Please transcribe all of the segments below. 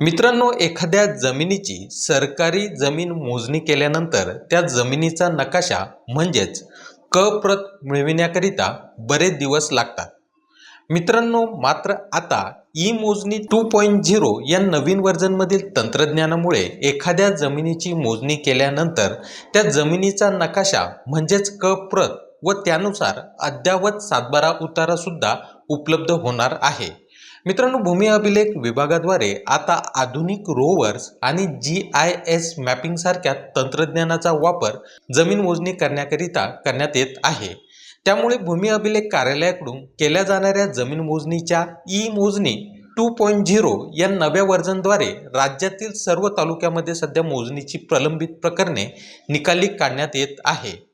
मित्रांनो एखाद्या जमिनीची सरकारी जमीन मोजणी केल्यानंतर त्या जमिनीचा नकाशा म्हणजेच क प्रत मिळविण्याकरिता बरेच दिवस लागतात. मित्रांनो मात्र आता ई मोजणी टू पॉईंट झिरो या नवीन वर्जनमधील तंत्रज्ञानामुळे एखाद्या जमिनीची मोजणी केल्यानंतर त्या जमिनीचा नकाशा म्हणजेच क प्रत व त्यानुसार अद्ययावत सातबारा उतारासुद्धा उपलब्ध होणार आहे. मित्रांनो भूमी अभिलेख विभागाद्वारे आता आधुनिक रोवर्स आणि जी आय एस मॅपिंगसारख्या तंत्रज्ञानाचा वापर जमीन मोजणी करण्याकरिता करण्यात येत आहे. त्यामुळे भूमी अभिलेख कार्यालयाकडून केल्या जाणाऱ्या जमीन मोजणीच्या ई मोजणी टू पॉईंट झिरो या नव्या वर्जनद्वारे राज्यातील सर्व तालुक्यामध्ये सध्या मोजणीची प्रलंबित प्रकरणे निकाली काढण्यात येत आहे.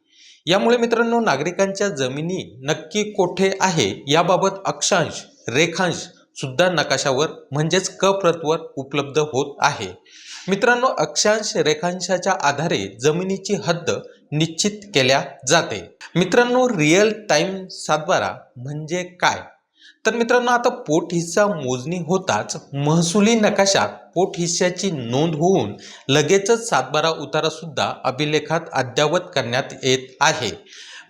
यामुळे मित्रांनो नागरिकांच्या जमिनी नक्की कोठे आहे? याबाबत अक्षांश रेखांश सुद्धा नकाशावर म्हणजेच क प्रतवर उपलब्ध होत आहे. मित्रांनो अक्षांश रेखांशाच्या आधारे जमिनीची हद्द निश्चित केल्या जाते. मित्रांनो रिअल टाइम सातबारा म्हणजे काय? तर मित्रांनो आता पोट हिस्सा मोजणी होताच महसुली नकाशात पोट हिस्साची नोंद होऊन लगेचच सातबारा उतारा सुद्धा अभिलेखात अद्ययावत करण्यात येत आहे.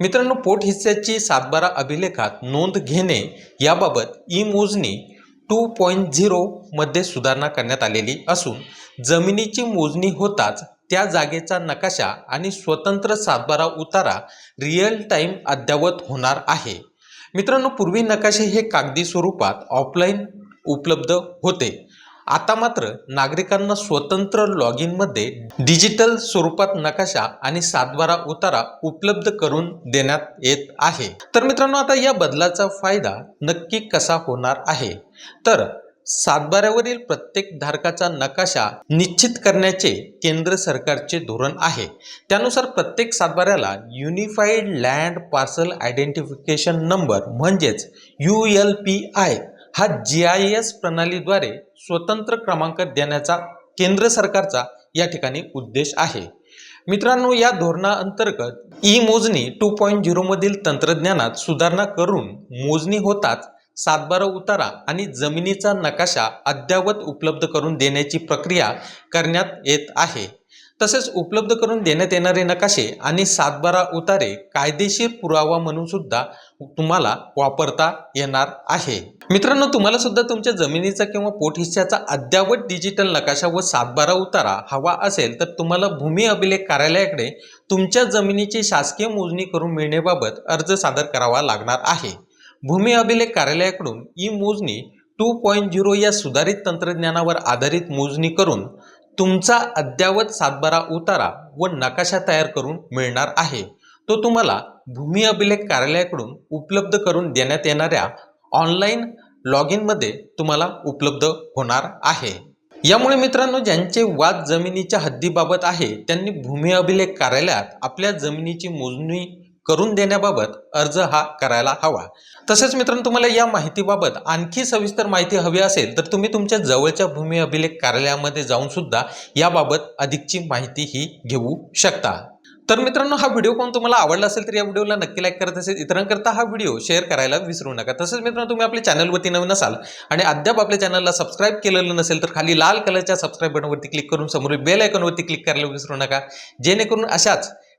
मित्रांनो पोट हिस्स्याची सातबारा अभिलेखात नोंद घेणे याबाबत ई मोजणी टू पॉईंट झिरोमध्ये सुधारणा करण्यात आलेली असून जमिनीची मोजणी होताच त्या जागेचा नकाशा आणि स्वतंत्र सातबारा उतारा रिअल टाईम अद्ययावत होणार आहे. मित्रांनो पूर्वी नकाशे हे कागदी स्वरूपात ऑफलाईन उपलब्ध होते. आता मात्र नागरिकांना स्वतंत्र लॉग इनमध्ये डिजिटल स्वरूपात नकाशा आणि सातबारा उतारा उपलब्ध करून देण्यात येत आहे. तर मित्रांनो आता या बदलाचा फायदा नक्की कसा होणार आहे? तर सातबाऱ्यावरील प्रत्येक धारकाचा नकाशा निश्चित करण्याचे केंद्र सरकारचे धोरण आहे. त्यानुसार प्रत्येक सातबाऱ्याला unified land parcel identification number म्हणजेच यू एल पी आय हा जी आय एस प्रणालीद्वारे स्वतंत्र क्रमांक देण्याचा केंद्र सरकारचा या ठिकाणी उद्देश आहे. मित्रांनो या धोरणाअंतर्गत ई मोजणी टू पॉईंट झिरोमधील तंत्रज्ञानात सुधारणा करून मोजणी होताच सातबारा उतारा आणि जमिनीचा नकाशा अद्ययावत उपलब्ध करून देण्याची प्रक्रिया करण्यात येत आहे. तसेच उपलब्ध करून देण्यात येणारे नकाशे आणि सातबारा उतारे कायदेशीर पुरावा म्हणून सुद्धा तुम्हाला वापरता येणार आहे. मित्रांनो तुम्हाला सुद्धा तुमच्या जमिनीचा किंवा पोट हिस्स्याचा अद्ययावत डिजिटल नकाशा व सातबारा उतारा हवा असेल तर तुम्हाला भूमी अभिलेख कार्यालयाकडे तुमच्या जमिनीची शासकीय मोजणी करून मिळण्याबाबत अर्ज सादर करावा लागणार आहे. भूमी अभिलेख कार्यालयाकडून ई मोजणी टू पॉईंट झिरो या सुधारित तंत्रज्ञानावर आधारित मोजणी करून तुमचा अद्ययावत सातबारा उतारा व नकाशा तयार करून मिळणार आहे. तो तुम्हाला भूमी अभिलेख कार्यालयाकडून उपलब्ध करून देण्यात येणाऱ्या ऑनलाईन लॉग इनमध्ये तुम्हाला उपलब्ध होणार आहे. यामुळे मित्रांनो ज्यांचे वाद जमिनीच्या हद्दीबाबत आहे त्यांनी भूमी अभिलेख कार्यालयात आपल्या जमिनीची मोजणी करून देण्याबाबत अर्ज हा करायला हवा. तसेच मित्रांनो तुम्हाला या माहितीबाबत आणखी सविस्तर माहिती हवी असेल तर तुम्ही तुमच्या जवळच्या भूमी अभिलेख कार्यालयामध्ये जाऊन सुद्धा याबाबत अधिकची माहिती ही घेऊ शकता. तर मित्रांनो हा व्हिडिओ कोण तुम्हाला आवडला असेल तर या व्हिडिओला नक्की लाईक करत असेल. इतरांकरता हा व्हिडिओ शेअर करायला विसरू नका. तसेच मित्रांनो तुम्ही आपल्या चॅनलवरती नवीन असाल आणि अद्याप आपल्या चॅनलला सबस्क्राईब केलेलं नसेल तर खाली लाल कलरच्या सबस्क्राईब बटनवरती क्लिक करून समोर बेल आयकॉनवरती क्लिक करायला विसरू नका. जेणेकरून अशाच